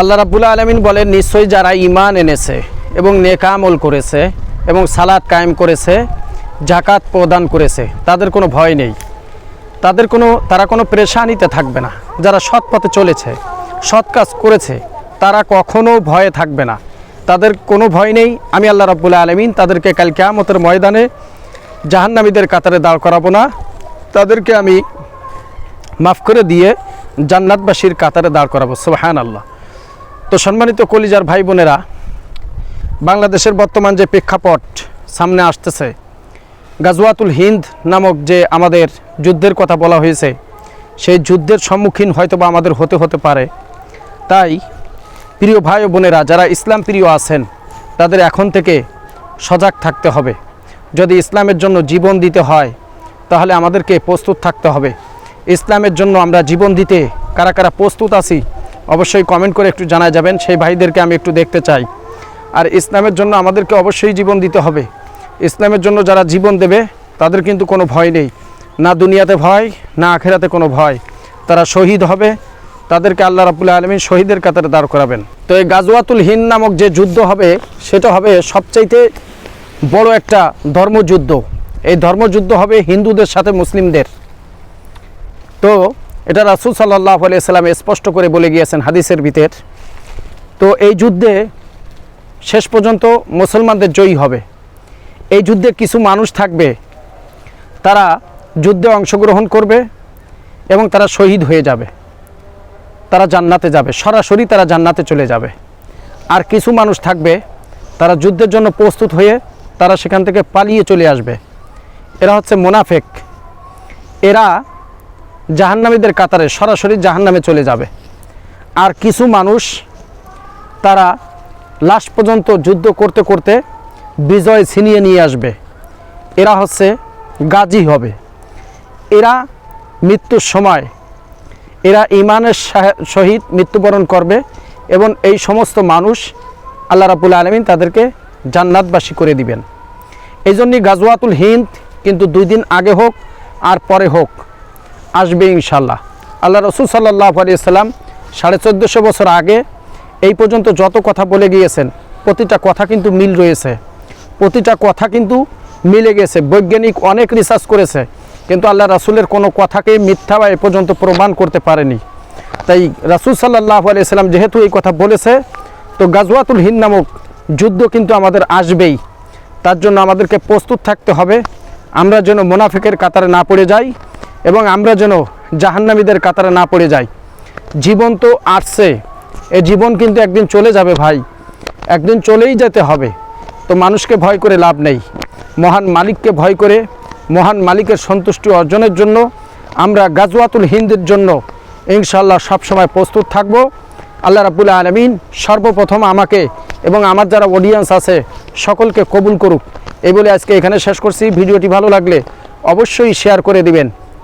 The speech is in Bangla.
আল্লাহ রাবুল্লা আলমিন বলেন, নিশ্চয়ই যারা ইমান এনেছে এবং নেকামল করেছে এবং সালাদ কায়েম করেছে জাকাত প্রদান করেছে, তাদের কোনো ভয় নেই। তাদের কোনো, তারা কোনো প্রেশানিতে থাকবে না। যারা সৎ পথে চলেছে, সৎ কাজ করেছে, তারা কখনো ভয়ে থাকবে না। তাদের কোনো ভয় নেই। আমি আল্লাহ রাবুল্লা আলমিন তাদেরকে কাল কেয়ামতের ময়দানে জাহান্নামীদের কাতারে দাঁড় করাবো না। তাদেরকে আমি মাফ করে দিয়ে জান্নাতবাসীর কাতারে দাঁড় করাবো। সুবাহান আল্লাহ তো সম্মানিত কলিজার ভাই বোনেরা, বাংলাদেশের বর্তমান যে প্রেক্ষাপট সামনে আসতেছে, গাজওয়াতুল হিন্দ নামক যে আমাদের যুদ্ধের কথা বলা হয়েছে, সেই যুদ্ধের সম্মুখীন হয়তো বা আমাদের হতে হতে পারে। তাই, প্রিয় ভাই বোনেরা, যারা ইসলাম প্রিয় আছেন, তাদের এখন থেকে সজাগ থাকতে হবে। যদি ইসলামের জন্য জীবন দিতে হয়, তাহলে আমাদেরকে প্রস্তুত থাকতে হবে। ইসলামের জন্য আমরা জীবন দিতে কারা কারা প্রস্তুত আছি অবশ্যই কমেন্ট করে একটু জানা যাবেন, সেই ভাইদেরকে আমি একটু দেখতে চাই। আর ইসলামের জন্য আমাদেরকে অবশ্যই জীবন দিতে হবে। ইসলামের জন্য যারা জীবন দেবে, তাদের কিন্তু কোনো ভয় নেই। না দুনিয়াতে ভয়, না আখেরাতে কোনো ভয়। তারা শহীদ হবে, তাদেরকে আল্লাহ রাবুল্লাহ আলমিন শহীদের কাতারে দাঁড় করাবেন। তো এই গাজওয়াতুল হিন্দ নামক যে যুদ্ধ হবে, সেটা হবে সবচাইতে বড় একটা ধর্মযুদ্ধ। এই ধর্মযুদ্ধ হবে হিন্দুদের সাথে মুসলিমদের। তো এটা রাসুল সাল্লাহ আলিয়াল্লাম স্পষ্ট করে বলে গিয়েছেন হাদিসের ভিতর। তো এই যুদ্ধে শেষ পর্যন্ত মুসলমানদের জয়ী হবে। এই যুদ্ধে কিছু মানুষ থাকবে, তারা যুদ্ধে অংশগ্রহণ করবে এবং তারা শহীদ হয়ে যাবে। তারা জান্নাতে যাবে, সরাসরি তারা জান্নাতে চলে যাবে। আর কিছু মানুষ থাকবে, তারা যুদ্ধের জন্য প্রস্তুত হয়ে তারা সেখান থেকে পালিয়ে চলে আসবে। এরা হচ্ছে মোনাফেক। এরা জাহান্নামীদের কাতারে সরাসরি জাহান্নামে চলে যাবে। আর কিছু মানুষ তারা লাস্ট পর্যন্ত যুদ্ধ করতে করতে বিজয় ছিনিয়ে নিয়ে আসবে। এরা হচ্ছে গাজী হবে। এরা মৃত্যুর সময়, এরা ইমানের সাহে- সহিত মৃত্যুবরণ করবে এবং এই সমস্ত মানুষ আল্লাহ রাবুল আলমিন তাদেরকে জান্নাতবাসী করে দিবেন। এই জন্যই গাজওয়াতুল হিন্দ কিন্তু দুই দিন আগে হোক আর পরে হোক। আসবে ইনশাল্লাহ। আল্লাহ রসুল সাল্লাহ আলিয়াল্লাম সাড়ে চোদ্দোশো বছর আগে এই পর্যন্ত যত কথা বলে গিয়েছেন, প্রতিটা কথা কিন্তু মিল রয়েছে। প্রতিটা কথা কিন্তু মিলে গেছে। বৈজ্ঞানিক অনেক রিসার্চ করেছে, কিন্তু আল্লাহ রাসুলের কোনো কথাকে মিথ্যা বা এ পর্যন্ত প্রমাণ করতে পারেনি। তাই রাসুল সাল্লাহ আলিয়াল্লাম যেহেতু এই কথা বলেছে, তো গাজওয়াতুল হিন্দ নামক যুদ্ধ কিন্তু আমাদের আসবেই। তার জন্য আমাদেরকে প্রস্তুত থাকতে হবে। আমরা যেন মোনাফিকের কাতারে না পড়ে যাই। এবং আমরা যেন জাহান্নামীদের কাতারে না পড়ে যাই। জীবন তো আসছে। এ জীবন কিন্তু একদিন চলে যাবে ভাই। একদিন চলেই যেতে হবে। তো মানুষকে ভয় করে লাভ নেই। মহান মালিককে ভয় করে, মহান মালিকের সন্তুষ্টি অর্জনের জন্য আমরা গাজওয়াতুল হিন্দের জন্য ইনশাল্লাহ সবসময় প্রস্তুত থাকব। আল্লাহ রাবুল্লাহ আলমিন সর্বপ্রথম আমাকে এবং আমার যারা অডিয়েন্স আছে সকলকে কবুল করুক। এই বলে আজকে এখানে শেষ করছি। ভিডিওটি ভালো লাগলে অবশ্যই শেয়ার করে দিবেন।